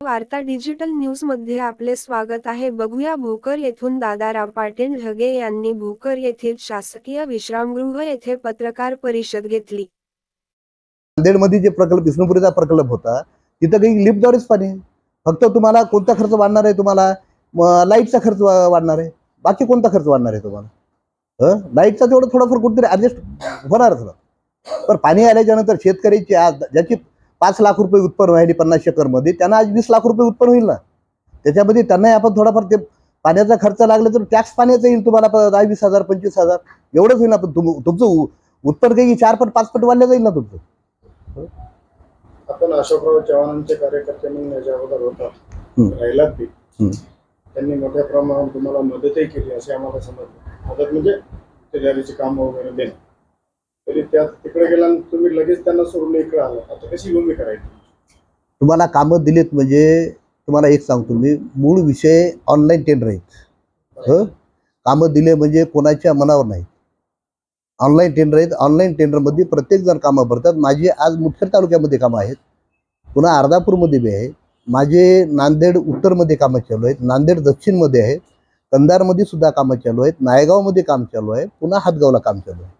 वार्ता डिजिटल न्यूजमध्ये आपले स्वागत आहे. बघूया भोकर येथून दादाराव पाटील ढगे यांनी भोकर येथील शासकीय विश्रामगृह येथे पत्रकार परिषद घेतली. नांदेडमध्ये जे प्रकल्प विष्णुपुरीचा प्रकल्प होता तिथं काही लिफ्टद्वारेच पाणी फक्त तुम्हाला कोणता खर्च वाढणार आहे तुम्हाला? लाईटचा खर्च वाढणार आहे. बाकी कोणता खर्च वाढणार आहे तुम्हाला? लाईटचा तेवढं थोडंफार कुठेतरी ऍडजस्ट होणारच ना पण पाणी आल्याच्यानंतर शेतकऱ्याची आज ज्याची पाच लाख रुपये उत्पन्न व्हायली पन्नास एकरमध्ये त्यांना आज वीस लाख रुपये उत्पन्न होईल ना? त्याच्यामध्ये त्यांनाही आपण थोडाफार ते पाण्याचा खर्च लागला तर टॅक्स पाण्याचा येईल तुम्हाला दहा वीस हजार पंचवीस हजार एवढंच होईल ना पण तुम तुमचं उत्पन्न काही चार पट पाच पट वाढलं जाईल ना तुमचं? आपण अशोकराव चव्हाणांचे कार्यकर्ते म्हणून याच्या अगोदर. राहिलात हम्म. त्यांनी मोठ्या प्रमाणावर तुम्हाला मदतही केली असे आम्हाला समजलं. मदत म्हणजे तिजारीची कामं वगैरे देणं. तरी त्या तिकडे गेल्यानंतर तुम्ही लगेच त्यांना सोडून इकडे आला आता कशी भूमिका राहील तुम्हाला कामं दिलीत म्हणजे तुम्हाला एक सांगतो मी मूळ विषय ऑनलाईन टेंडर आहेत. हं? कामं दिले म्हणजे कोणाच्या मनावर नाही. ऑनलाईन टेंडर आहेत ऑनलाईन टेंडरमध्ये प्रत्येक जण कामं भरतात. माझी आज मुखेड तालुक्यामध्ये कामं आहेत. पुन्हा अर्धापूरमध्ये बी आहे. माझे नांदेड उत्तरमध्ये कामं चालू आहेत. नांदेड दक्षिणमध्ये आहेत कंधारमध्ये सुद्धा कामं चालू आहेत. नायगावमध्ये काम चालू आहे. पुन्हा हातगावला काम चालू आहे.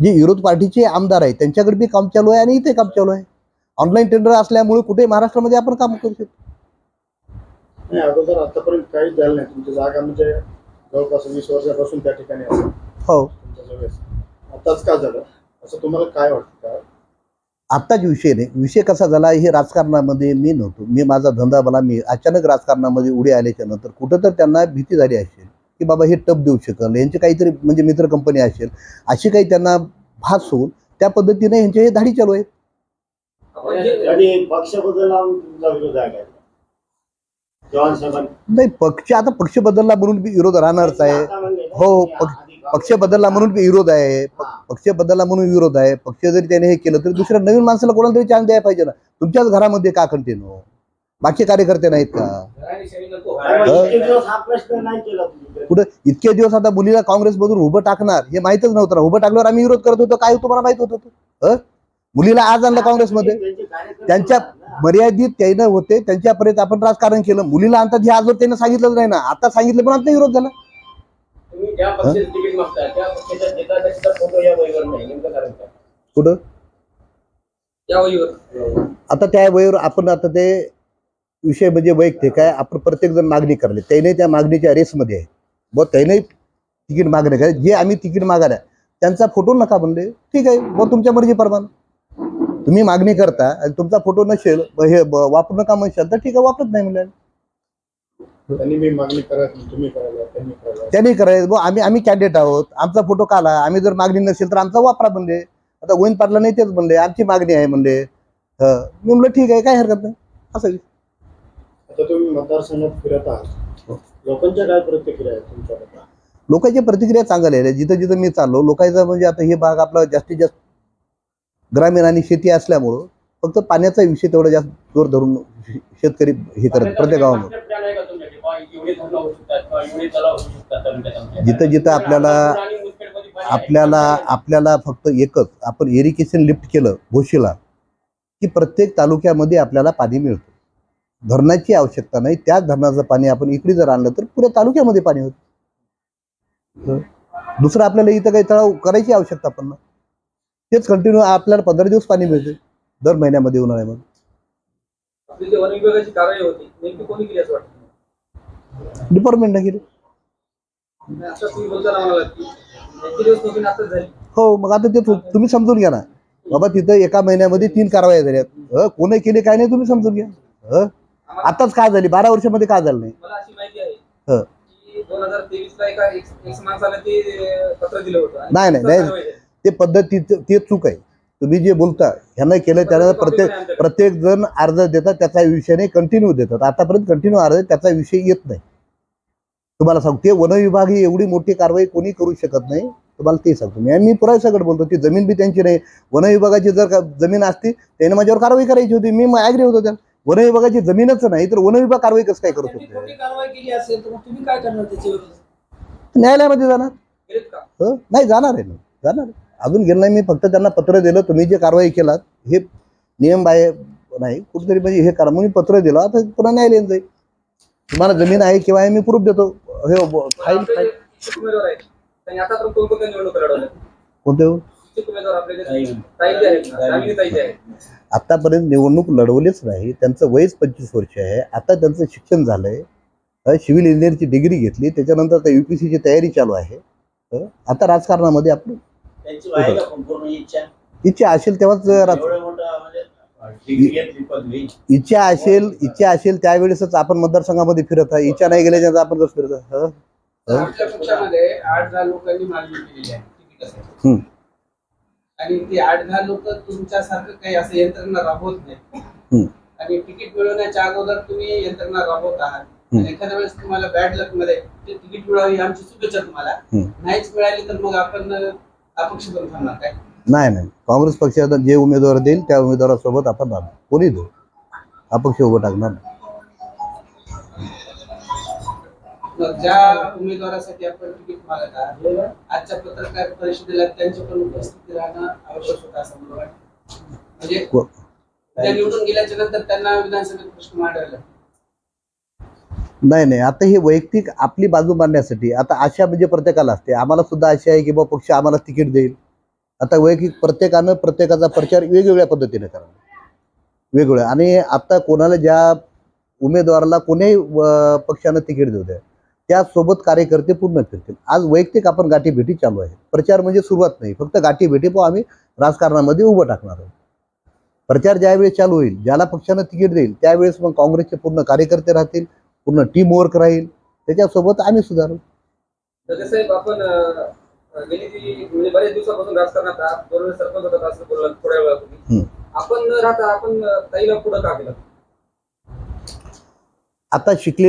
जे विरोध पार्टीचे आमदार आहेत त्यांच्याकडे बी काम चालू आहे आणि इथे काम चालू आहे. ऑनलाईन टेंडर असल्यामुळे कुठे महाराष्ट्रामध्ये आपण काम करू शकतो. नाही अगोदर आतापर्यंत काहीच झालं नाही. तुमची जागा म्हणजे जवळपास वीस वर्षापासून त्या ठिकाणी असेल. हो. तुमच्या जवळ आताच का झालं? असं तुम्हाला काय वाटतं? का आत्ताच विषय नाही. विषय कसा झाला हे राजकारणामध्ये मी नव्हतो. मी माझा धंदा मला मी अचानक राजकारणामध्ये उडी आल्याच्यानंतर कुठं तर त्यांना भीती झाली असेल. की बाबा हे टप देऊ शकेल यांची काहीतरी म्हणजे मित्र कंपनी असेल अशी काही त्यांना भास होऊन त्या पद्धतीने यांचे हे धाडी चालू आहेत. नाही पक्ष आता पक्ष बदलला म्हणून विरोध राहणारच आहे. ना हो, पक्ष- बदलला म्हणून विरोध आहे. पक्ष बदलला म्हणून विरोध आहे. पक्ष जरी त्याने हे केलं तर दुसऱ्या नवीन माणसाला कोणाला तरी चान्स द्यायला पाहिजे ना. तुमच्याच घरामध्ये का कंटिन्यू बाकी कार्यकर्ते नाहीत का? हा कुठं? इतके दिवस आता मुलीला काँग्रेसमधून उभं टाकणार हे माहितच नव्हतं. ना उभं टाकल्यावर आम्ही विरोध करत होतो काय तुम्हाला माहीत होत होतं हं? मुलीला आज आणलं काँग्रेसमध्ये. त्यांच्या. मर्यादित त्यानं होते त्यांच्यापर्यंत आपण राजकारण केलं. मुलीला आणतात हे आजवर त्यानं सांगितलंच नाही ना. आता सांगितलं पण आमचा विरोध झाला. वहीवर कुठं? या वहीवर. आता त्या वयावर आपण आता ते विषय म्हणजे वैयक्तिक आहे. आपण प्रत्येक जण मागणी करले. त्याने त्या मागणीच्या रेसमध्ये आहे. व त्याने तिकीट मागणे करे जे आम्ही तिकीट मागायला त्यांचा फोटो नका म्हणले. ठीक आहे. व तुमच्या मर्जीप्रमाणे तुम्ही मागणी करता आणि तुमचा फोटो नसेल ब- हे ब- वापरू नका म्हणशाल तर ठीक आहे. वापरत नाही म्हणले. त्यांनी करायचं बुवा आम्ही आम्ही कॅन्डिडेट आहोत. आमचा फोटो काला आम्ही जर मागणी नसेल तर आमचा वापरा म्हणले. आता गोविंद पाटला नाही तेच म्हणले. आमची मागणी आहे म्हणले. हं. मी म्हणलं ठीक आहे. काय हरकत नाही. असं आता तुम्ही मतदारसंघात फिरत आहात. लोकांच्या काय प्रतिक्रिया आहेत तुमच्याबद्दल लोकांची प्रतिक्रिया चांगली आहे जिथं जिथं मी चाललो लोकांचा म्हणजे आता हे भाग आपला जास्तीत जास्त ग्रामीण आणि शेती असल्यामुळं फक्त पाण्याचा विषय तेवढा जास्त जोर धरून शेतकरी हे करत प्रत्येक गावामध्ये? जिथं जिथं आपल्याला. आपल्याला आपल्याला फक्त एकच आपण इरिगेशन लिफ्ट केलं भोशीला की प्रत्येक तालुक्यामध्ये आपल्याला पाणी मिळतं. धरणाची आवश्यकता नाही. त्याच धरणाचं पाणी आपण इकडे जर आणलं तर पुऱ्या तालुक्यामध्ये पाणी होतं. दुसरं आपल्याला इथं काही तळाव करायची आवश्यकता पण नाही. तेच कंटिन्यू आपल्याला पंधरा दिवस पाणी मिळते. दर महिन्यामध्ये उन्हाळ्यामध्ये कोणी केली झाली. हो मग आता ते तुम्ही समजून घ्या ना. बाबा तिथं एका महिन्यामध्ये तीन कारवाया झाल्यात. कोणी केली काय नाही तुम्ही समजून घ्या. हं? आताच काय झाली? बारा वर्षामध्ये काय झालं नाही? मला अशी माहिती आहे हं. की दोन हजार तेवीस ला एका एक एक माणसाला ते अं, पत्र दिलं होतं. आणि नाही, नाही, नाही. ते पद्धती ते चूक आहे. तुम्ही जे बोलता ह्यानं केलं त्यानं प्रत्येक प्रत्येक जण अर्ज देतात त्याचा विषय नाही कंटिन्यू देतात. आतापर्यंत कंटिन्यू अर्ज आहे, त्याचा विषय येत नाही. तुम्हाला सांगतो ते वन विभाग ही एवढी मोठी कारवाई कोणी करू शकत नाही. तुम्हाला ते सांगतो मी. आणि मी पुरा सगळं बोलतो ती जमीन बी त्यांची नाही. वन विभागाची जर का जमीन असती त्याने माझ्यावर कारवाई करायची होती. मी ॲग्री होतो त्या वन विभागाची जमीनच नाही तर वन विभाग कारवाई कसं काय करू त्यांनी शकतो? कारवाई केली असेल तर मग तुम्ही काय करणार न्यायालयामध्ये जाणार. गेलेत का? हं? नाही जाणार आहे ना. जाणार आहे. अजून गेलं नाही मी फक्त त्यांना पत्र दिलं तुम्ही जे कारवाई केलात हे नियम बाह्य नाही. कुठेतरी म्हणजे हे करा. मग मी पत्र दिलं आता पुन्हा न्यायालयीन जाईल. तुम्हाला जमीन आहे किंवा आहे मी प्रूफ देतो. हे ब- फाईल आपले जे फाईल इच्छुक उमेदवार आहेत त्यांनी आतापर्यंत कोणकोणत्या निवडणुका लढवल्या? कोणते हो? इच्छुक उमेदवार आपले जे ताई. जे आहेत ना, दामिनी ताई जे आहेत. आतापर्यंत निवडणूक लढवलीच नाही त्यांचं वयच पंचवीस वर्ष आहे आता त्यांचं शिक्षण झालंय अ, सिव्हिल इंजिनिअरची डिग्री घेतली त्याच्यानंतर आता युपीसीची तयारी चालू आहे आता राजकारणामध्ये आहे संपूर्ण इच्छा इच्छा असेल तेव्हाच म्हणजे इच्छा असेल इच्छा असेल त्यावेळेसच आपण मतदारसंघामध्ये फिरत आहे इच्छा नाही गेल्याच्या आपण कसं फिरत आहे? हं? हं? आठ लोकांनी मागणी केलेली आहे. आणि ते आठ दहा लोक तुमच्यासारखं काही असं यंत्रणा राबवत नाही. आणि तिकीट मिळवण्याच्या अगोदर तुम्ही यंत्रणा राबवत आहात. एखाद्या वेळेस तुम्हाला बॅड लकमध्ये ते तिकीट मिळावी आमची शुभेच्छा तुम्हाला. नाहीच मिळाली तर मग आपण अपक्ष बनून थांबणार काय? नाही नाही. काँग्रेस पक्षाचा जे उमेदवार देईल त्या उमेदवारासोबत आपण राहणार. कोणी देऊ अपक्ष उभं टाकणार मग ज्या उमेदवारासाठी आपण तिकीट मागत आहात आजच्या पत्रकार परिषदेला त्यांची पण उपस्थिती राहणं आवश्यक होतं असं मला वाटतं. म्हणजे त्या निवडून गेल्याच्यानंतर त्यांना विधानसभेत प्रश्न मांडायला. नाही नाही. आता हे वैयक्तिक आपली बाजू मांडण्यासाठी आता आशा म्हणजे प्रत्येकाला असते. आम्हाला सुद्धा आशा आहे की बा पक्ष आम्हाला तिकीट देईल. आता वैयक्तिक प्रत्येकानं प्रत्येकाचा प्रचार वेगवेगळ्या पद्धतीने करा वेगवेगळ्या. आणि आता कोणाला ज्या उमेदवाराला कोणीही पक्षानं तिकीट देऊ द्या. त्यासोबत कार्यकर्ते पूर्ण फिरतील आज वैयक्तिक आपण गाठीभेटी चालू आहे. प्रचार म्हणजे सुरुवात नाही फक्त गाठीभेटी पण आम्ही राजकारणामध्ये उभं टाकणार आहोत. प्रचार ज्यावेळेस चालू होईल ज्याला पक्षानं तिकीट देईल त्यावेळेस मग काँग्रेसचे पूर्ण कार्यकर्ते राहतील पूर्ण टीम वर्क राहील त्याच्यासोबत आम्ही सुधारू. साहेब आपण अं, गेली ती म्हणजे बऱ्याच दिवसापासून राजकारणात आहात दोन वेळेस सरपंच होतात असं बोलला थोड्या वेळापूर्वी. हम्म. आपण न राहता आपण अं, ताईला पुढं का केलं? आता शिकले